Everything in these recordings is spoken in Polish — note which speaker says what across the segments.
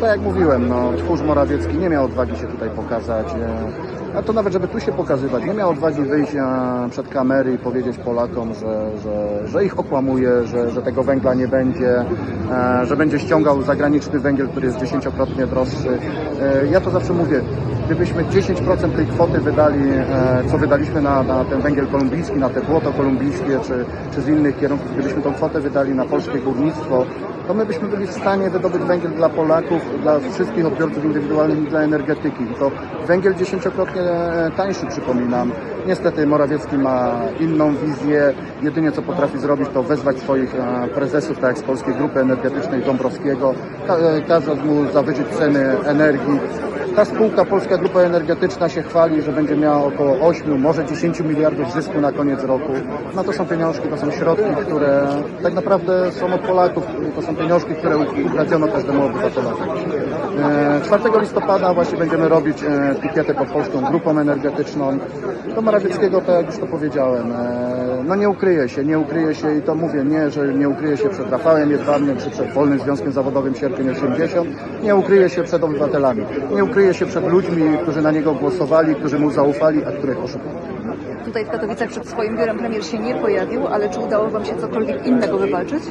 Speaker 1: tak jak mówiłem, no, tchórz Morawiecki nie miał odwagi się tutaj pokazać. A to nawet, żeby tu się pokazywać, nie miał odwagi wyjść e, przed kamery i powiedzieć Polakom, że, że, że ich okłamuje, że, że tego węgla nie będzie, e, że będzie ściągał zagraniczny węgiel, który jest dziesięciokrotnie droższy. E, ja to zawsze mówię, gdybyśmy 10% tej kwoty wydali, co wydaliśmy na, na ten węgiel kolumbijski, na te błoto kolumbijskie, czy, czy z innych kierunków, gdybyśmy tą kwotę wydali na polskie górnictwo, to my byśmy byli w stanie wydobyć węgiel dla Polaków, dla wszystkich odbiorców indywidualnych i dla energetyki. To węgiel dziesięciokrotnie tańszy, przypominam. Niestety Morawiecki ma inną wizję. Jedynie co potrafi zrobić, to wezwać swoich e, prezesów, tak jak z Polskiej Grupy Energetycznej Dąbrowskiego, ka- e, kazać mu zawyżyć ceny energii. Ta spółka, Polska Grupa Energetyczna się chwali, że będzie miała około 8, może 10 miliardów zysku na koniec roku. No to są pieniążki, to są środki, które tak naprawdę są od Polaków. To są pieniążki, które ukradziono każdemu obywatelowi. E, 4 listopada właśnie będziemy robić e, pikietę pod Polską Grupą Energetyczną. Do Morawieckiego, tak jak już to powiedziałem, e, no nie ukryje się, nie ukryje się i to mówię, nie, że nie ukryje się przed Rafałem Jedwabnym czy przed Wolnym Związkiem Zawodowym Sierpień 80, nie ukryje się przed obywatelami, nie ukryje się przed ludźmi, którzy na niego głosowali, którzy mu zaufali, a których oszukał.
Speaker 2: Tutaj w Katowicach przed swoim biurem premier się nie pojawił, ale czy udało Wam się cokolwiek innego wywalczyć?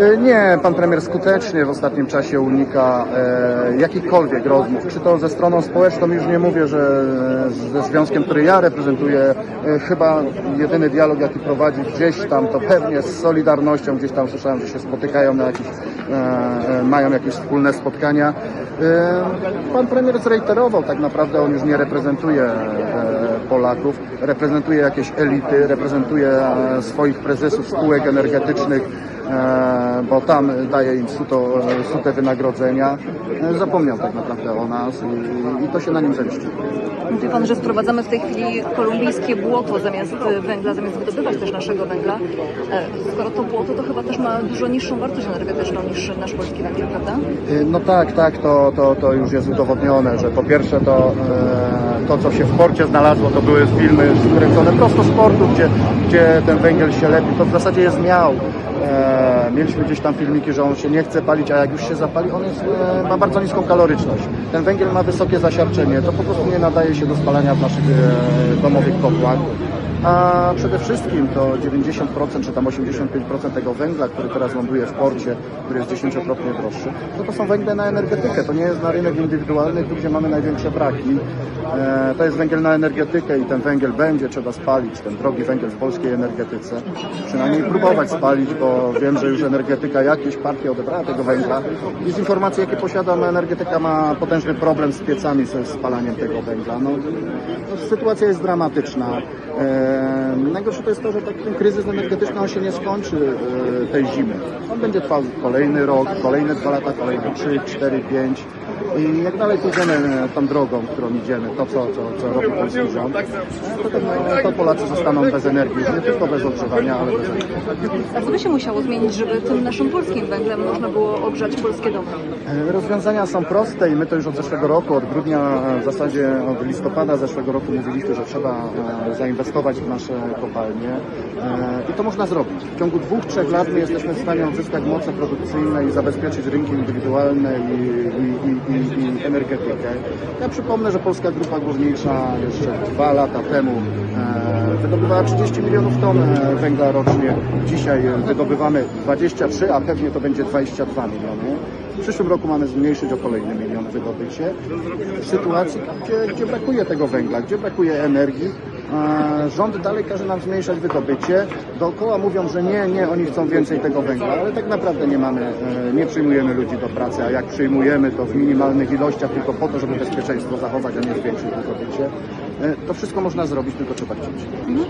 Speaker 1: E, Nie, pan premier skutecznie w ostatnim czasie unika e, jakichkolwiek rozmów, czy to ze stroną społeczną, już nie mówię, że ze związkiem, który ja reprezentuję, e, chyba jedyny dialog, jaki prowadzi gdzieś tam, to pewnie z Solidarnością, gdzieś tam słyszałem, że się spotykają na e, e, mają jakieś wspólne spotkania. E, pan premier zreiterował, tak naprawdę on już nie reprezentuje e, Polaków, reprezentuje jakieś elity, reprezentuje e, swoich prezesów spółek energetycznych, bo tam daje im suto, sute wynagrodzenia. E, Zapomniał tak naprawdę o nas i, i to się na nim zemści.
Speaker 2: Mówi Pan, że sprowadzamy w tej chwili kolumbijskie błoto zamiast e, węgla, zamiast wydobywać też naszego węgla. E, Skoro to błoto, to chyba też ma dużo niższą wartość energetyczną niż nasz polski węgiel, prawda?
Speaker 1: E, No tak, tak, to, to, to już jest udowodnione, że po pierwsze to, e, to co się w porcie znalazło, to były filmy skręcone prosto z portu, gdzie, gdzie ten węgiel się lepi, to w zasadzie jest miał. E, mieliśmy gdzieś tam filmiki, że on się nie chce palić, a jak już się zapali, on jest, e, ma bardzo niską kaloryczność. Ten węgiel ma wysokie zasiarczenie, to po prostu nie nadaje się do spalania w naszych e, domowych kotłach. A przede wszystkim to 90% czy tam 85% tego węgla, który teraz ląduje w porcie, który jest dziesięciokrotnie droższy, to to są węgle na energetykę, to nie jest na rynek indywidualny, tu gdzie mamy największe braki. E, to jest węgiel na energetykę i ten węgiel będzie trzeba spalić, ten drogi węgiel w polskiej energetyce. Przynajmniej próbować spalić, bo wiem, że już energetyka jakieś partie odebrała tego węgla. I z informacji, jakie posiadam, energetyka ma potężny problem z piecami, ze spalaniem tego węgla. No, no, sytuacja jest dramatyczna. E, najgorsze to jest to, że taki ten kryzys energetyczny on się nie skończy e, tej zimy. On będzie trwał kolejny rok, kolejne dwa lata, kolejne trzy, cztery, pięć. I jak dalej pójdziemy e, tą drogą, którą idziemy, to co, co, co robi polski rząd, to, to, to Polacy zostaną bez energii, nie tylko bez ogrzewania, ale bez energii.
Speaker 2: A co by się musiało zmienić, żeby tym naszym polskim węglem można było ogrzać polskie domy?
Speaker 1: E, Rozwiązania są proste i my to już od zeszłego roku, od grudnia, e, w zasadzie od listopada zeszłego roku mówiliśmy, że trzeba zainwestować w nasze kopalnie i to można zrobić. W ciągu dwóch, trzech lat my jesteśmy w stanie odzyskać moce produkcyjne i zabezpieczyć rynki indywidualne i, i, i, i, i energetykę. Ja przypomnę, że Polska Grupa Górnicza jeszcze dwa lata temu e, wydobywała 30 milionów ton e, węgla rocznie. Dzisiaj e, wydobywamy 23, a pewnie to będzie 22 miliony. W przyszłym roku mamy zmniejszyć o kolejny milion wydobycie. W sytuacji, gdzie, gdzie brakuje tego węgla, gdzie brakuje energii, rząd dalej każe nam zmniejszać wydobycie. Dookoła mówią, że nie, nie, oni chcą więcej tego węgla, ale tak naprawdę nie mamy, e, nie przyjmujemy ludzi do pracy, a jak przyjmujemy, to w minimalnych ilościach, tylko po to, żeby bezpieczeństwo zachować, a nie zwiększyć wydobycie. E, To wszystko można zrobić, tylko trzeba chcieć.